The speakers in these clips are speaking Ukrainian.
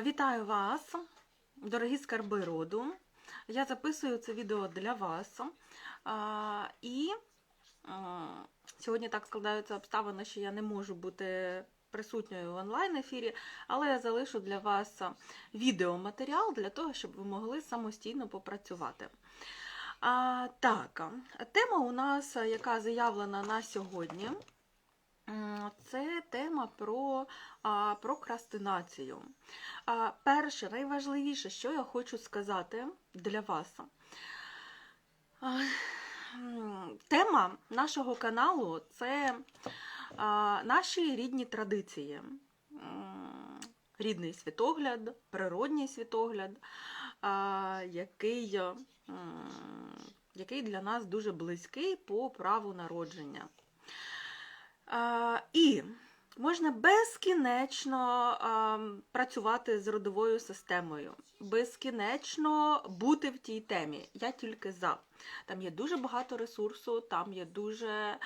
Вітаю вас, дорогі скарби роду. Я записую це відео для вас. І сьогодні так складаються обставини, що я не можу бути присутньою в онлайн-ефірі, але я залишу для вас відеоматеріал для того, щоб ви могли самостійно попрацювати. А, Так, тема у нас, яка заявлена на сьогодні, це тема про прокрастинацію. Перше, найважливіше, що я хочу сказати для вас. Тема нашого каналу це наші рідні традиції. Рідний світогляд, природній світогляд, який, який для нас дуже близький по праву народження. І можна безкінечно працювати з родовою системою, безкінечно бути в тій темі. Я тільки за. Там є дуже багато ресурсу, там є дуже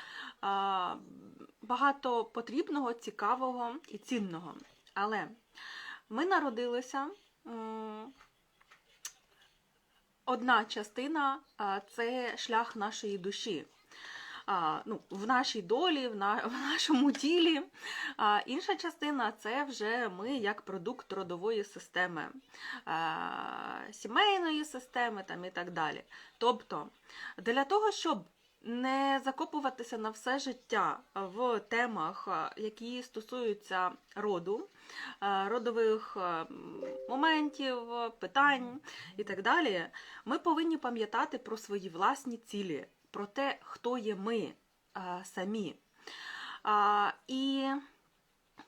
багато потрібного, цікавого і цінного. Але ми народилися. Одна частина це шлях нашої душі. Ну, в нашій долі, в, на, в нашому тілі. А, інша частина це вже ми як продукт родової системи, сімейної системи там, і так далі. Тобто, для того, щоб не закопуватися на все життя в темах, які стосуються роду, родових моментів, питань і так далі, ми повинні пам'ятати про свої власні цілі, про те, хто є ми а, самі. А, і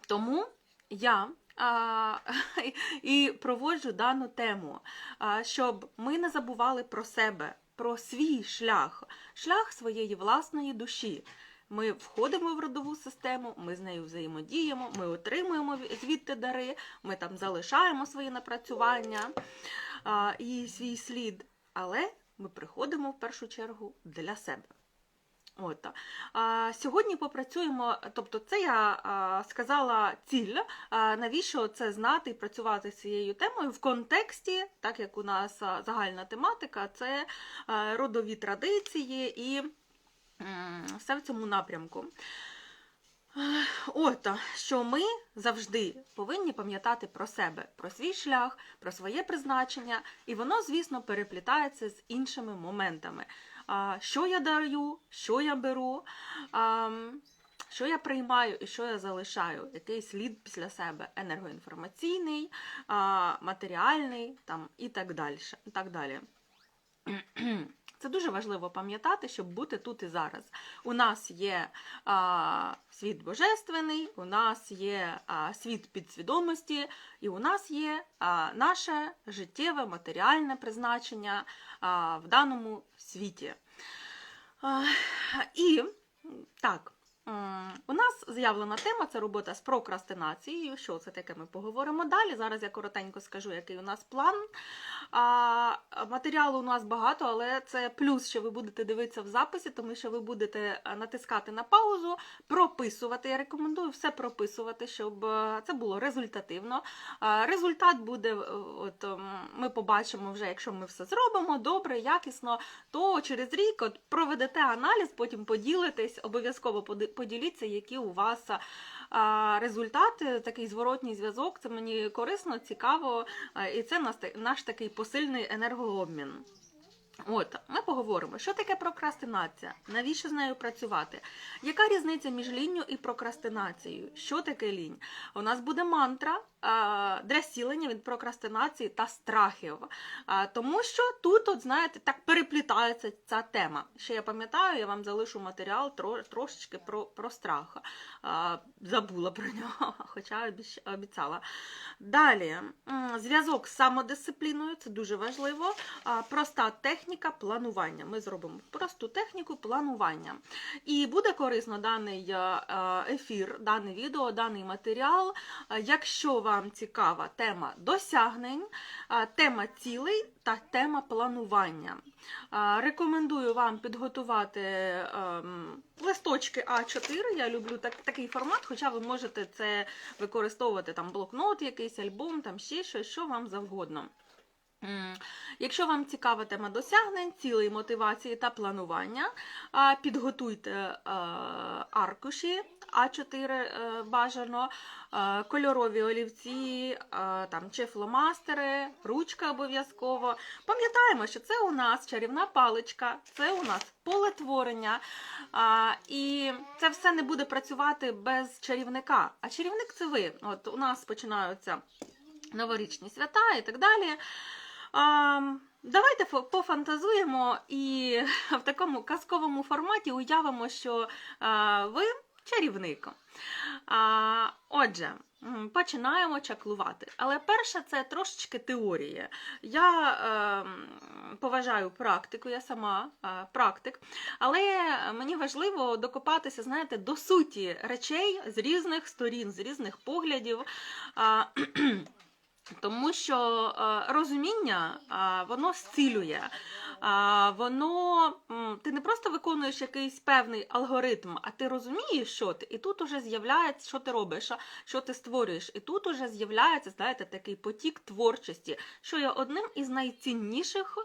тому я а, і проводжу дану тему, а, щоб ми не забували про себе, про свій шлях, шлях своєї власної душі. Ми входимо в родову систему, ми з нею взаємодіємо, ми отримуємо звідти дари, ми там залишаємо свої напрацювання а, і свій слід. Але ми приходимо в першу чергу для себе. От. А, сьогодні попрацюємо, тобто це я а, сказала ціль, а, навіщо це знати і працювати з цією темою в контексті, так як у нас загальна тематика, це родові традиції і все в цьому напрямку. От, що ми завжди повинні пам'ятати про себе, про свій шлях, про своє призначення, і воно, звісно, переплітається з іншими моментами. Що я даю, що я беру, що я приймаю і що я залишаю, який слід після себе енергоінформаційний, матеріальний там, і так далі. Це дуже важливо пам'ятати, щоб бути тут і зараз. У нас є а, світ божественний, у нас є а, світ підсвідомості, і у нас є а, наше життєве матеріальне призначення а, в даному світі. А, і так. У нас з'явлена тема це робота з прокрастинацією. Що це таке? Ми поговоримо далі. Зараз я коротенько скажу, який у нас план. А, матеріалу у нас багато, але це плюс, що ви будете дивитися в записі, тому що ви будете е, натискати на паузу, прописувати. Я рекомендую все прописувати, щоб е, це було результативно. А, Результат буде, е, от ем, ми побачимо вже, якщо ми все зробимо добре, якісно, то через рік от проведете аналіз, потім поділитесь, обов'язково поди- поділіться, які у вас результати, такий зворотній зв'язок. Це мені корисно, цікаво, і це наш, такий посильний енергообмін. От, ми поговоримо, що таке прокрастинація, навіщо з нею працювати, яка різниця між лінню і прокрастинацією? Що таке лінь? У нас буде мантра для сілення від прокрастинації та страхів. Тому що тут, от, знаєте, так переплітається ця тема. Ще я пам'ятаю, я вам залишу матеріал трошечки про, про страх. Забула про нього, хоча обіцяла. Далі, зв'язок з самодисципліною, це дуже важливо. Проста техніка планування. Ми зробимо просту техніку планування. І буде корисно даний ефір, дане відео, даний матеріал, якщо вам цікава тема досягнень, тема цілей та тема планування. Рекомендую вам підготувати ем, листочки А4. Я люблю так, такий формат, хоча ви можете це використовувати там блокнот, якийсь альбом, там ще щось, що вам завгодно. Якщо вам цікава тема досягнень, цілей, мотивації та планування, підготуйте е, аркуші А4 е, бажано, е, кольорові олівці, е, там, чи фломастери, ручка обов'язково. Пам'ятаємо, що це у нас чарівна паличка, це у нас поле творення. І це все не буде працювати без чарівника. А чарівник це ви. От у нас починаються новорічні свята і так далі. Давайте пофантазуємо і в такому казковому форматі уявимо, що ви чарівник. А, отже, починаємо чаклувати. Але перше це трошечки теорія. Я е, поважаю практику, я сама е, практик, але мені важливо докопатися, знаєте, до суті речей з різних сторін, з різних поглядів. А, тому що е, розуміння е, воно зцілює. Воно ти не просто виконуєш якийсь певний алгоритм, а ти розумієш, що ти, і тут уже з'являється, що ти робиш, що ти створюєш. І тут уже з'являється, знаєте, такий потік творчості, що є одним із найцінніших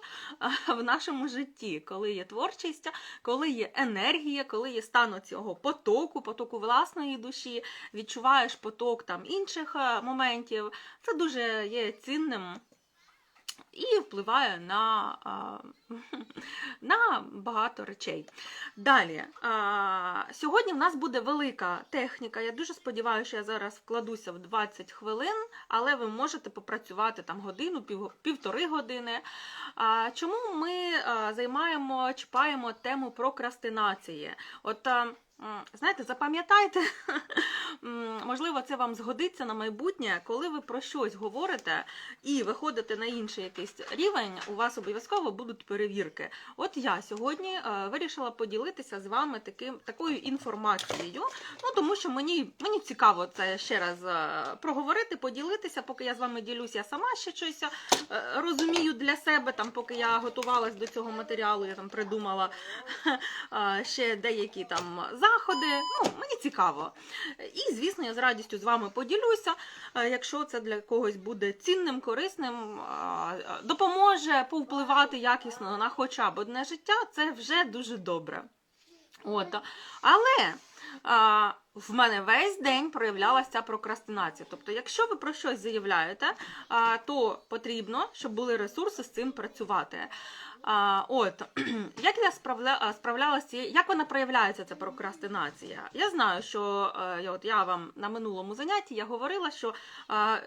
в нашому житті, коли є творчість, коли є енергія, коли є стан цього потоку, потоку власної душі, відчуваєш поток там інших е, моментів. Це дуже є цінним і впливає на, на багато речей. Далі, сьогодні в нас буде велика техніка. Я дуже сподіваюся, що я зараз вкладуся в 20 хвилин, але ви можете попрацювати там годину, пів, півтори години. Чому ми займаємо, чіпаємо тему прокрастинації? От Знаєте, запам'ятайте, можливо, це вам згодиться на майбутнє, коли ви про щось говорите і виходите на інший якийсь рівень, у вас обов'язково будуть перевірки. От я сьогодні е, вирішила поділитися з вами таким, такою інформацією, ну тому що мені, мені цікаво це ще раз е, проговорити, поділитися, поки я з вами ділюся, я сама ще щось е, розумію для себе, там, поки я готувалась до цього матеріалу, я там придумала ще деякі там заходи. Ну, мені цікаво. І, звісно, я з радістю з вами поділюся, е, якщо це для когось буде цінним, корисним, е, допоможе повпливати якісно на хоча б одне життя, це вже дуже добре. От. Але в мене весь день проявлялася прокрастинація. Тобто, якщо ви про щось заявляєте, то потрібно, щоб були ресурси з цим працювати. От, як я справля, справлялася, як вона проявляється, ця прокрастинація? Я знаю, що е, от я вам на минулому занятті я говорила, що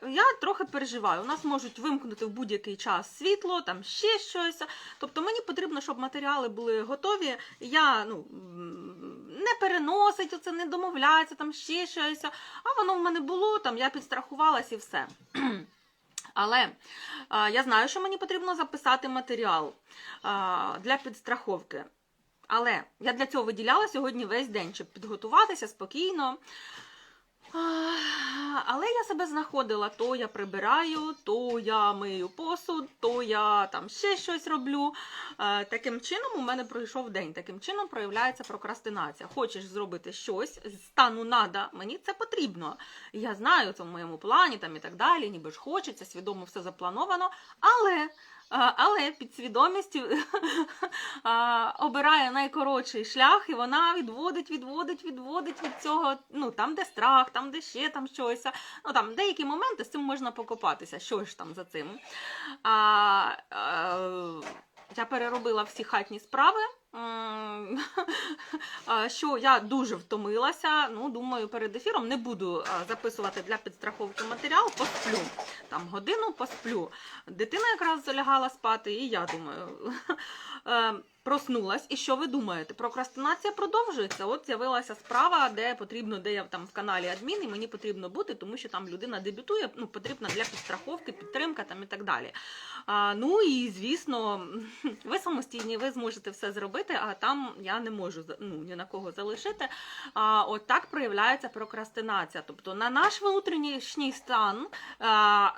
я трохи переживаю. У нас можуть вимкнути в будь-який час світло, там ще щось. Тобто мені потрібно, щоб матеріали були готові. Я ну, не переносить оце, не домовляється, там ще щось. А воно в мене було, там я підстрахувалась і все. Але а, я знаю, що мені потрібно записати матеріал а, для підстраховки. Але я для цього виділяла сьогодні весь день, щоб підготуватися спокійно. Але я себе знаходила, то я прибираю, то я мию посуд, то я там ще щось роблю. Е, Таким чином у мене пройшов день. Таким чином проявляється прокрастинація. Хочеш зробити щось стану нада, мені це потрібно. Я знаю це в моєму плані там і так далі, ніби ж хочеться, свідомо все заплановано. Але. Але підсвідомість обирає найкоротший шлях, і вона відводить, відводить, відводить від цього. Ну там, де страх, там, де ще там щось. Ну там деякі моменти з цим можна покопатися. Що ж там за цим? А, а, я переробила всі хатні справи. М, а, Що я дуже втомилася. Ну, думаю, перед ефіром не буду записувати для підстраховки матеріал, посплю. Там годину посплю. Дитина якраз залягала спати, і я думаю. Проснулась, і що ви думаєте? Прокрастинація продовжується. От з'явилася справа, де потрібно, де я там в каналі адмін, і мені потрібно бути, тому що там людина дебютує, ну потрібна для підстраховки, підтримка там і так далі. А, ну і звісно, ви самостійні, ви зможете все зробити, а там я не можу ну, ні на кого залишити. А, от так проявляється прокрастинація. Тобто на наш внутрішній стан. А,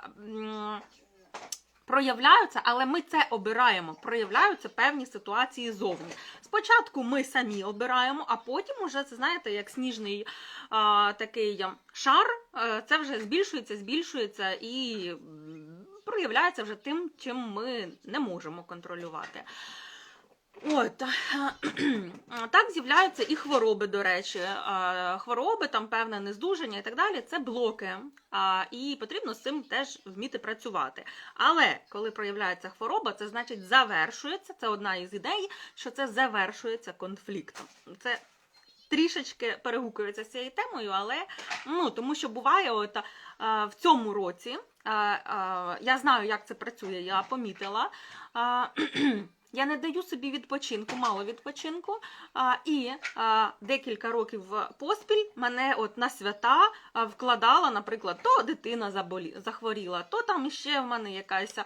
Проявляються, але ми це обираємо. Проявляються певні ситуації зовні. Спочатку ми самі обираємо, а потім уже це знаєте, як сніжний а, такий шар, а, це вже збільшується, збільшується і проявляється вже тим, чим ми не можемо контролювати. От так з'являються і хвороби, до речі. Хвороби, там певне нездужання і так далі. Це блоки. І потрібно з цим теж вміти працювати. Але коли проявляється хвороба, це значить завершується. Це одна із ідей, що це завершується конфліктом. Це трішечки перегукується з цією темою, але ну тому що буває, от в цьому році я знаю, як це працює, я помітила. Я не даю собі відпочинку, мало відпочинку. А, і а, декілька років поспіль мене от на свята вкладала, наприклад, то дитина захворіла, то там ще в мене якась,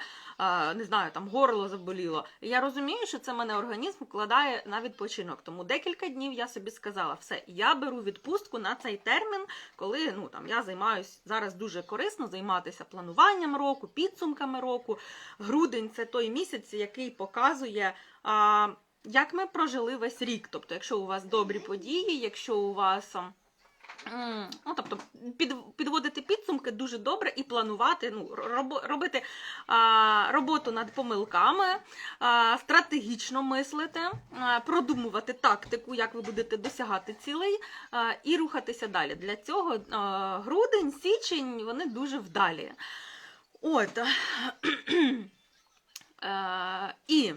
не знаю, там горло заболіло. Я розумію, що це мене організм вкладає на відпочинок. Тому декілька днів я собі сказала, все, я беру відпустку на цей термін, коли ну там я займаюсь зараз дуже корисно займатися плануванням року, підсумками року. Грудень це той місяць, який показує. А, як ми прожили весь рік? Тобто, якщо у вас добрі події, якщо у вас. Ну, тобто, під, підводити підсумки дуже добре і планувати, ну, робо- робити а, роботу над помилками, а, стратегічно мислити, а, продумувати тактику, як ви будете досягати цілей, а, і рухатися далі. Для цього а, грудень, січень вони дуже вдалі. От. Е, і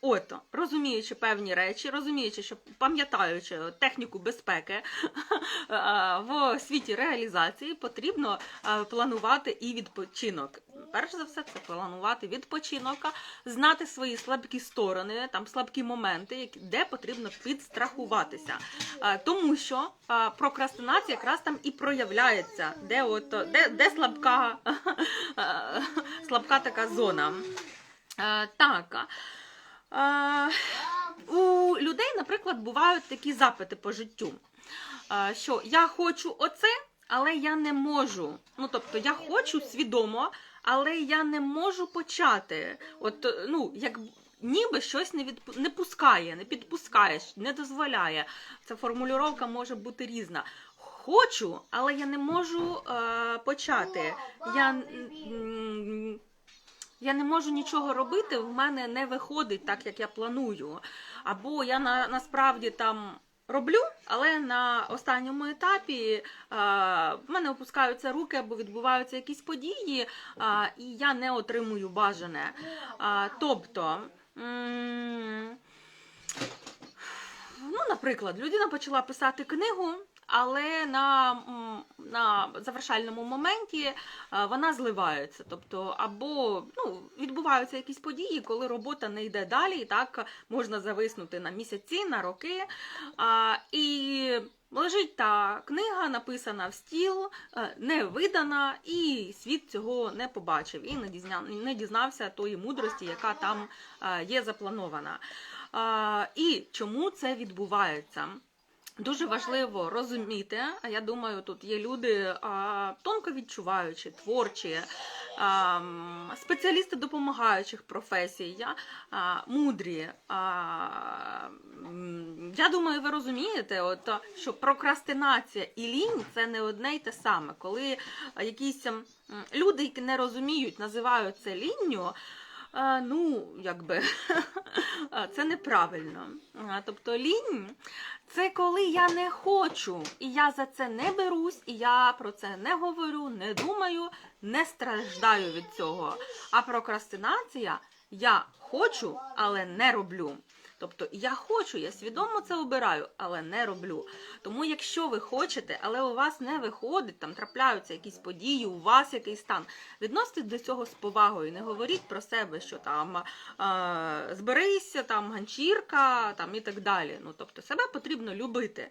От, розуміючи певні речі, розуміючи, що пам'ятаючи техніку безпеки е, в світі реалізації, потрібно е, планувати і відпочинок. Перш за все, це планувати відпочинок, знати свої слабкі сторони, там слабкі моменти, де потрібно підстрахуватися. Е, Тому що прокрастинація якраз там і проявляється, де, от, де, де слабка, слабка така зона. Так. У людей, наприклад, бувають такі запити по життю, що я хочу оце, але я не можу. Ну, тобто, я хочу свідомо, але я не можу почати. От, ну, як ніби щось не, відпу- не пускає, не підпускає, не дозволяє. Ця формулювання може бути різна. Хочу, але я не можу е, почати. Я, я не можу нічого робити, в мене не виходить так, як я планую. Або я на, насправді там роблю, але на останньому етапі е, в мене опускаються руки або відбуваються якісь події, е, і я не отримую бажане. Е, тобто. Ну, наприклад, людина почала писати книгу, але на, на завершальному моменті е, вона зливається. Тобто, або ну, відбуваються якісь події, коли робота не йде далі, і так можна зависнути на місяці, на роки. А, і лежить та книга, написана в стіл, е, не видана, і світ цього не побачив і не дізнався тої мудрості, яка там е, є запланована. І чому це відбувається? Дуже важливо розуміти, а я думаю, тут є люди а, тонко відчуваючі, творчі, а, спеціалісти допомагаючих професій, я, а, мудрі. А, я думаю, ви розумієте, от, що прокрастинація і лінь це не одне й те саме. Коли якісь люди, які не розуміють, називають це лінню. Ну, якби це неправильно. Тобто лінь це коли я не хочу, і я за це не берусь, і я про це не говорю, не думаю, не страждаю від цього. А прокрастинація я хочу, але не роблю. Тобто я хочу, я свідомо це обираю, але не роблю. Тому, якщо ви хочете, але у вас не виходить, там трапляються якісь події, у вас якийсь стан, відноситесь до цього з повагою. Не говоріть про себе, що там е, зберися, там ганчірка, там і так далі. Ну, тобто, себе потрібно любити.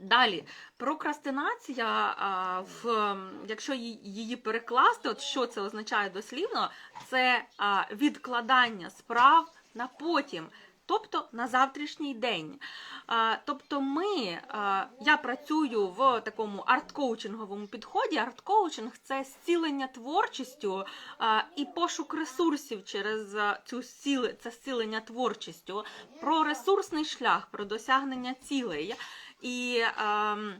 Далі, прокрастинація, в, якщо її перекласти, от що це означає дослівно, це відкладання справ на потім. Тобто на завтрашній день. Тобто, ми, я працюю в такому арт-коучинговому підході. Арт-коучинг це зцілення творчістю і пошук ресурсів через цю це зцілення творчістю, про ресурсний шлях, про досягнення цілей. І ем,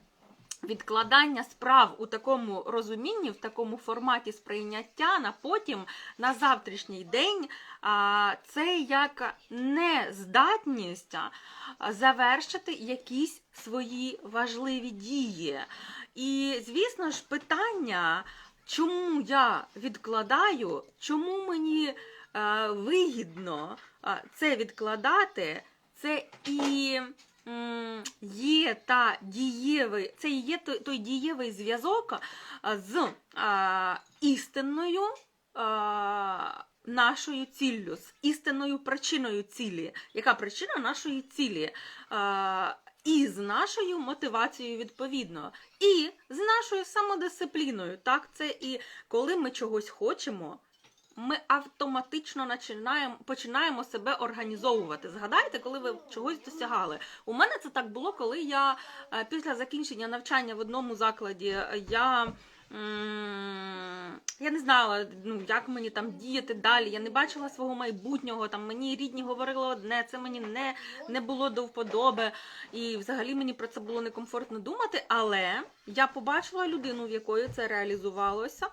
відкладання справ у такому розумінні, в такому форматі сприйняття на потім, на завтрашній день, це як нездатність завершити якісь свої важливі дії. І, звісно ж, питання, чому я відкладаю, чому мені е, вигідно це відкладати, це і є та дієвий, це є той, той дієвий зв'язок з а, істинною а, нашою ціллю, з істинною причиною цілі. Яка причина нашої цілі? А, і з нашою мотивацією відповідно, і з нашою самодисципліною. Так, це і коли ми чогось хочемо, ми автоматично починаємо, себе організовувати. Згадайте, коли ви чогось досягали. У мене це так було, коли я е, після закінчення навчання в одному закладі е, я. Я не знала, ну як мені там діяти далі. Я не бачила свого майбутнього. Там мені рідні говорили одне, це мені не, не було до вподоби. І взагалі мені про це було некомфортно думати. Але я побачила людину, в якої це реалізувалося.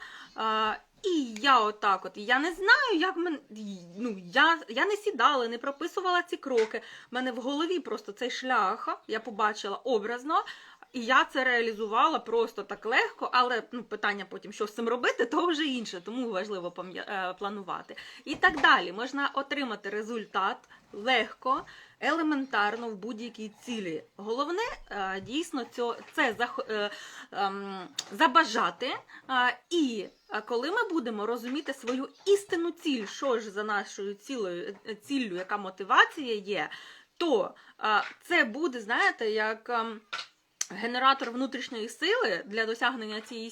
І я отак, от я не знаю, як мен... ну, я, я не сідала, не прописувала ці кроки. У мене в голові просто цей шлях я побачила образно, і я це реалізувала просто так легко, але ну, питання потім, що з цим робити, то вже інше, тому важливо е, планувати. І так далі. Можна отримати результат легко, елементарно в будь-якій цілі. Головне е, дійсно це е, ем, забажати. е, І коли ми будемо розуміти свою істинну ціль, що ж за нашою цілою, ціллю, яка мотивація є, то це буде, знаєте, як. ем, Генератор внутрішньої сили для досягнення цієї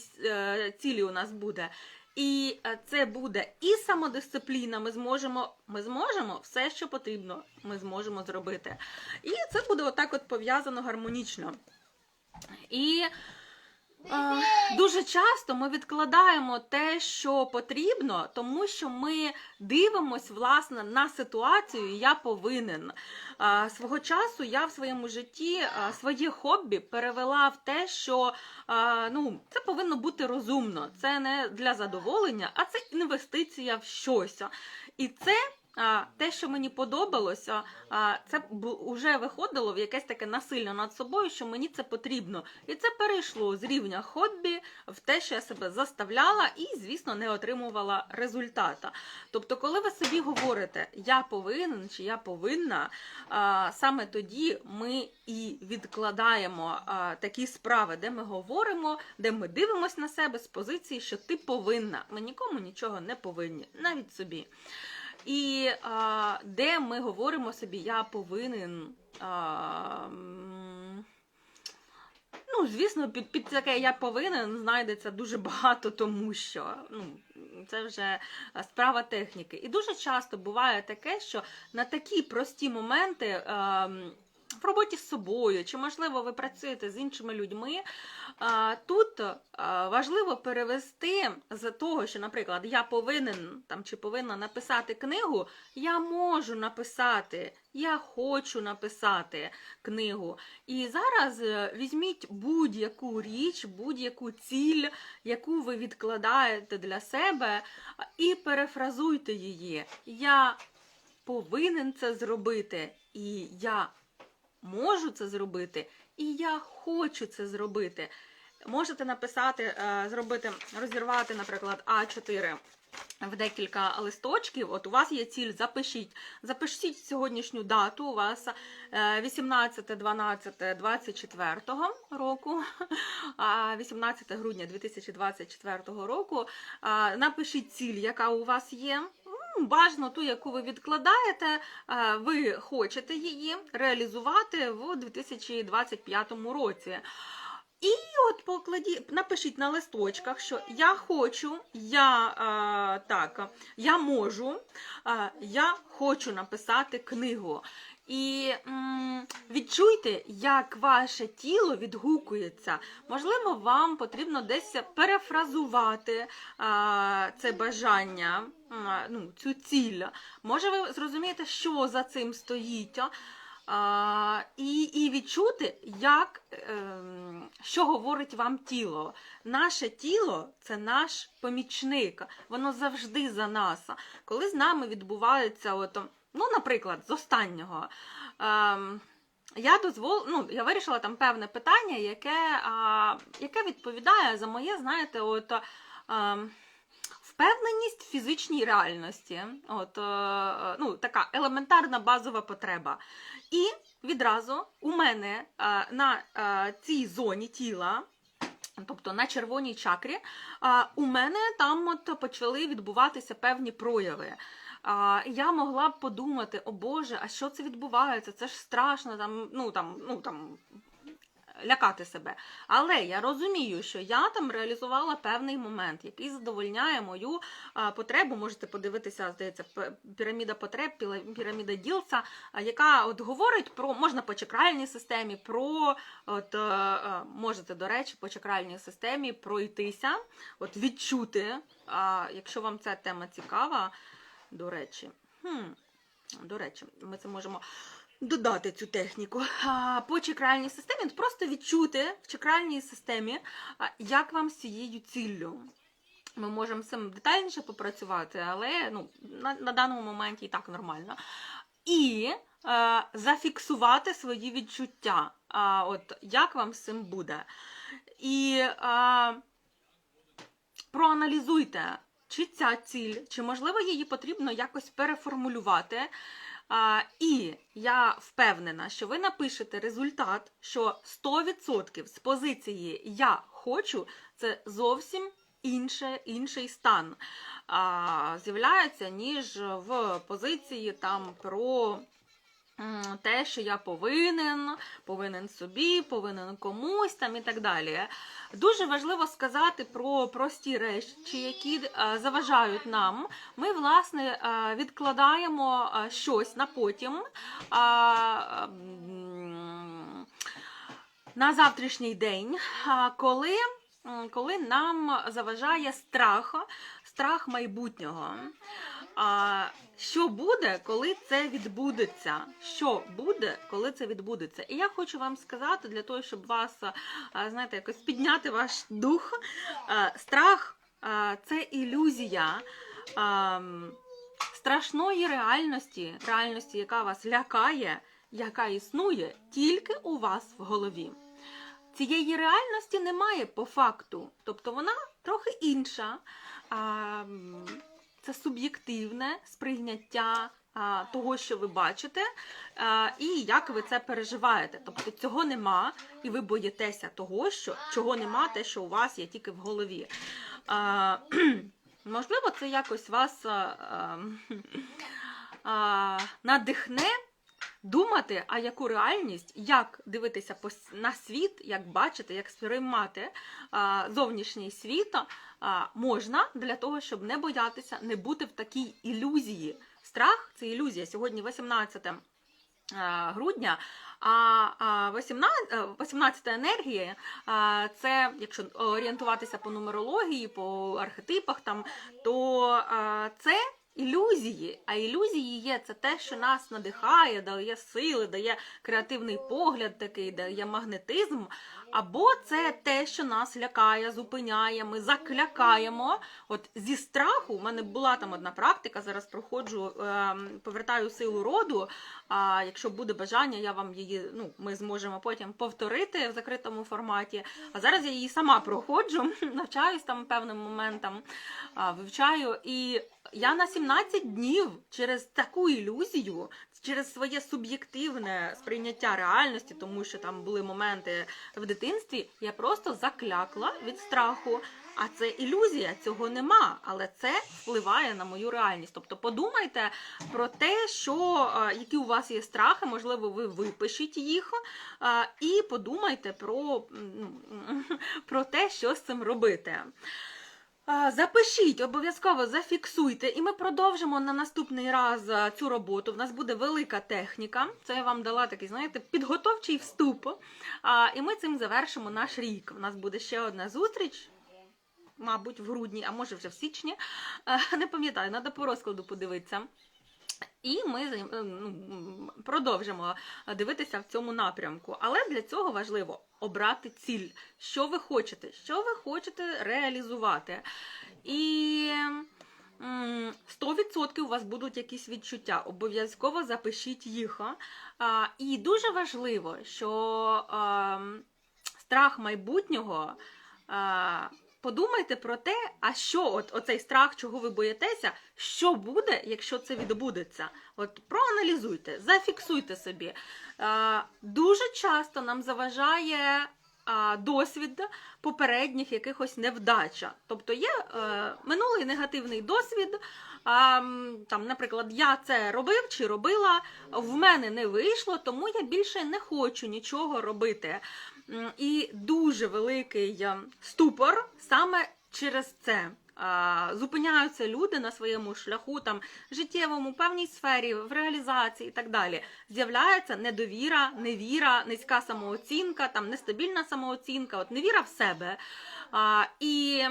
цілі у нас буде. І е, це буде і самодисципліна. Ми зможемо, ми зможемо все, що потрібно, ми зможемо зробити. І це буде отак от пов'язано гармонічно. І дуже часто ми відкладаємо те, що потрібно, тому що ми дивимось власне на ситуацію. Я повинен. Е, свого часу я в своєму житті е, своє хобі перевела в те, що е, ну, це повинно бути розумно. Це не для задоволення, а це інвестиція в щось. І це. Те, що мені подобалося, це вже виходило в якесь таке насилля над собою, що мені це потрібно. І це перейшло з рівня хобі в те, що я себе заставляла і, звісно, не отримувала результата. Тобто, коли ви собі говорите я повинен чи я повинна, саме тоді ми і відкладаємо такі справи, де ми говоримо, де ми дивимося на себе з позиції, що ти повинна. Ми нікому нічого не повинні, навіть собі. І а, де ми говоримо собі, я повинен. А, ну, звісно, під, під таке я повинен знайдеться дуже багато, тому що ну, це вже справа техніки. І дуже часто буває таке, що на такі прості моменти. А, в роботі з собою, чи, можливо, ви працюєте з іншими людьми. Тут важливо перевести з того, що, наприклад, я повинен там чи повинна написати книгу, я можу написати, я хочу написати книгу. І зараз е, візьміть будь-яку річ, будь-яку ціль, яку ви відкладаєте для себе, і перефразуйте її. Я повинен це зробити, і я можу це зробити, і я хочу це зробити. Можете написати, е, зробити, розірвати, наприклад, А4 в декілька листочків. От у вас є ціль, запишіть. Запишіть сьогоднішню дату. У вас е, 18.12.24 року, а 18 грудня 2024 року. Напишіть ціль, яка у вас є. Бажано ту, яку ви відкладаєте, е, ви хочете її реалізувати в 2025 році. І от покладі, напишіть на листочках, що я хочу, я е, так, я можу, е, я хочу написати книгу. І м, відчуйте, як ваше тіло відгукується. Можливо, вам потрібно десь перефразувати е, це бажання, е, ну, цю ціль. Може, ви зрозумієте, що за цим стоїть. А, і, і відчути, як, ем, що говорить вам тіло. Наше тіло це наш помічник, воно завжди за нас. Коли з нами відбувається, от, ну, наприклад, з останнього. Ем, я дозвол... ну, я вирішила там певне питання, яке, а, яке відповідає за моє, знаєте, от. ем, Впевненість в фізичній реальності, от, е, ну, така елементарна базова потреба. І відразу у мене е, на е, цій зоні тіла, тобто на червоній чакрі, е, у мене там от почали відбуватися певні прояви. А, я могла б подумати, о Боже, а що це відбувається? Це ж страшно, там, ну, там, ну, там, лякати себе. Але я розумію, що я там реалізувала певний момент, який задовольняє мою потребу. Можете подивитися, здається, піраміда потреб, піраміда Ділса, а, яка от говорить про можна по чакральній системі, про от е, е, можете, до речі, по чакральній системі пройтися, от відчути. Якщо вам ця тема цікава, до речі. Хм, до речі, ми це можемо додати цю техніку. По чакральній системі просто відчути в чакральній системі, як вам з цією ціллю. Ми можемо з цим детальніше попрацювати, але ну, на, на даному моменті і так нормально. І е, зафіксувати свої відчуття. А, от як вам з цим буде. І е, проаналізуйте, чи ця ціль, чи можливо її потрібно якось переформулювати. А, і я впевнена, що ви напишете результат, що 100% з позиції Я хочу це зовсім інше, інший стан а, з'являється, ніж в позиції там про. Те, що я повинен, повинен собі, повинен комусь там і так далі. Дуже важливо сказати про прості речі, які е, заважають нам. Ми, власне, е, відкладаємо е, щось на потім. На завтрашній день, коли, коли нам заважає страх, страх майбутнього. А, що буде, коли це відбудеться? Що буде, коли це відбудеться? І я хочу вам сказати, для того, щоб вас, знаєте, якось підняти ваш дух. Страх це ілюзія страшної реальності, реальності, яка вас лякає, яка існує тільки у вас в голові. Цієї реальності немає по факту, тобто вона трохи інша. Це суб'єктивне сприйняття того, що ви бачите, і як ви це переживаєте. Тобто цього нема, і ви боїтеся того, що чого нема, те, що у вас є тільки в голові. Можливо, це якось вас надихне. Думати, а яку реальність, як дивитися на світ, як бачити, як сприймати зовнішній світ можна для того, щоб не боятися, не бути в такій ілюзії. Страх це ілюзія. Сьогодні 18 е, грудня. А а, 18, е, 18 енергія це, якщо орієнтуватися по нумерології, по архетипах, там, то це ілюзії. А ілюзії є це те, що нас надихає, дає сили, дає креативний погляд такий, дає магнетизм. Або це те, що нас лякає, зупиняє, ми заклякаємо. От зі страху, у мене була там одна практика, зараз проходжу, ем, повертаю силу роду. А якщо буде бажання, я вам її, ну, ми зможемо потім повторити в закритому форматі. А зараз я її сама проходжу, навчаюсь там певним моментам, а, вивчаю. І я на 17 днів через таку ілюзію, через своє суб'єктивне сприйняття реальності, тому що там були моменти в дитинстві, я просто заклякла від страху. А це ілюзія, цього нема, але це впливає на мою реальність. Тобто подумайте про те, що е, які у вас є страхи, можливо, ви випишіть їх, е, і подумайте про, про те, що з цим робити. Запишіть, обов'язково зафіксуйте, і ми продовжимо на наступний раз цю роботу. В нас буде велика техніка. Це я вам дала такий, знаєте, підготовчий вступ. І ми цим завершимо наш рік. У нас буде ще одна зустріч. Мабуть, в грудні, а може вже в січні. Не пам'ятаю, треба по розкладу подивитися. І ми е, ну, продовжимо дивитися в цьому напрямку. Але для цього важливо обрати ціль, що ви хочете, що ви хочете реалізувати. І м, 100% у вас будуть якісь відчуття. Обов'язково запишіть їх. І дуже важливо, що а, страх майбутнього. А, Подумайте про те, а що от оцей страх, чого ви боїтеся, що буде, якщо це відбудеться. От проаналізуйте, зафіксуйте собі. Е, дуже часто нам заважає досвід попередніх якихось невдача. Тобто є е, минулий негативний досвід. А, там, наприклад, я це робив чи робила, в мене не вийшло, тому я більше не хочу нічого робити. І дуже великий е, ступор саме через це. Зупиняються люди на своєму шляху, там життєвому, певній сфері, в реалізації і так далі. З'являється недовіра, невіра, низька самооцінка, там нестабільна самооцінка, от невіра в себе. А, і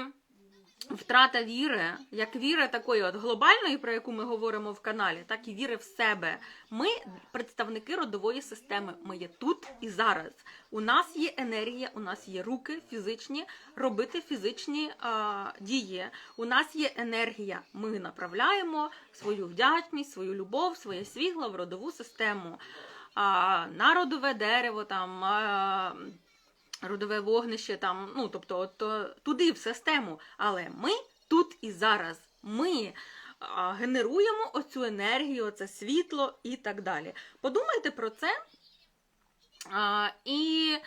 втрата віри, як віри такої от глобальної, про яку ми говоримо в каналі, так і віри в себе. Ми представники родової системи. Ми є тут і зараз. У нас є енергія, у нас є руки фізичні, робити фізичні а, дії. У нас є енергія. Ми направляємо свою вдячність, свою любов, своє світло в родову систему. А, на родове дерево, там, родове вогнище, там, ну, тобто, от, туди в систему. Але ми тут і зараз. Ми генеруємо оцю енергію, оце світло і так далі. Подумайте про це і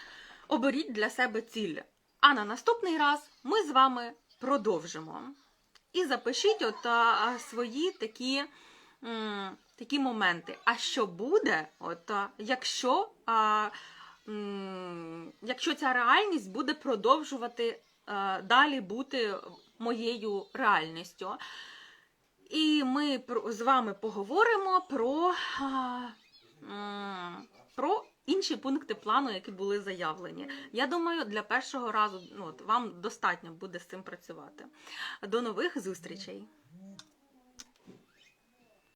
оберіть для себе ціль. А на наступний раз ми з вами продовжимо. І запишіть от, свої такі, такі моменти. А що буде, от, якщо, якщо ця реальність буде продовжувати далі бути моєю реальністю? І ми з вами поговоримо про, про інші пункти плану, які були заявлені. Я думаю, для першого разу ну, вам достатньо буде з цим працювати. До нових зустрічей!